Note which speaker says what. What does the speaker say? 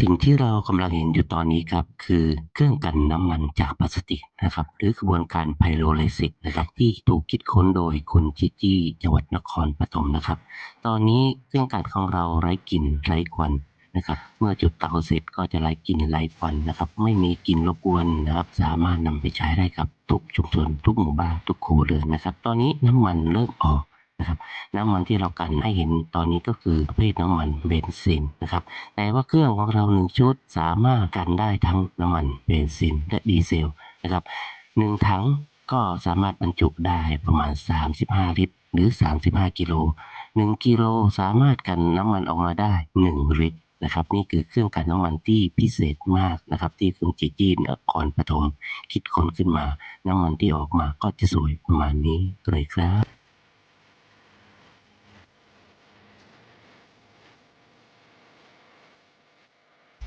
Speaker 1: สิ่งที่เรากำลังเห็นอยู่ตอนนี้ครับ คือเครื่องกันน้ำมันจากพลาสติกนะครับ หรือกระบวนการไพโรไลซิสนะครับที่ถูกคิดค้นโดยคุณจิจี้จังหวัดนครปฐมนะครับ ตอนนี้เครื่องกันของเราไร้กลิ่นไร้ควันนะครับเมื่อจุดเตาเสร็จก็จะไร้กลิ่นไร้ควันนะครับ ไม่มีกลิ่นรบกวนนะครับ สามารถนำไปใช้ได้กับ ทุกชุมชนทุกหมู่บ้านทุกครัวเรือนนะครับ ตอนนี้น้ำมันเริ่มออก นะครับน้ำมันที่เรากันให้เห็นตอนนี้ก็คือประเภทน้ำมันเบนซินนะครับแต่ว่าเครื่องของเราหนึ่งชุดสามารถกันได้ทั้งน้ำมันเบนซินและดีเซลนะครับหนึ่งถังก็สามารถบรรจุได้ประมาณ 35 ลิตร หรือ 35 กิโล1กิโลสามารถกันน้ำมันออกมาได้ 1 ลิตรนะครับ นี่คือเครื่องกันน้ำมันที่พิเศษมากนะครับ ที่คุณจีจีนครปฐมคิดค้นขึ้นมา น้ำมันที่ออกมาก็จะสวยประมาณนี้เลยครับ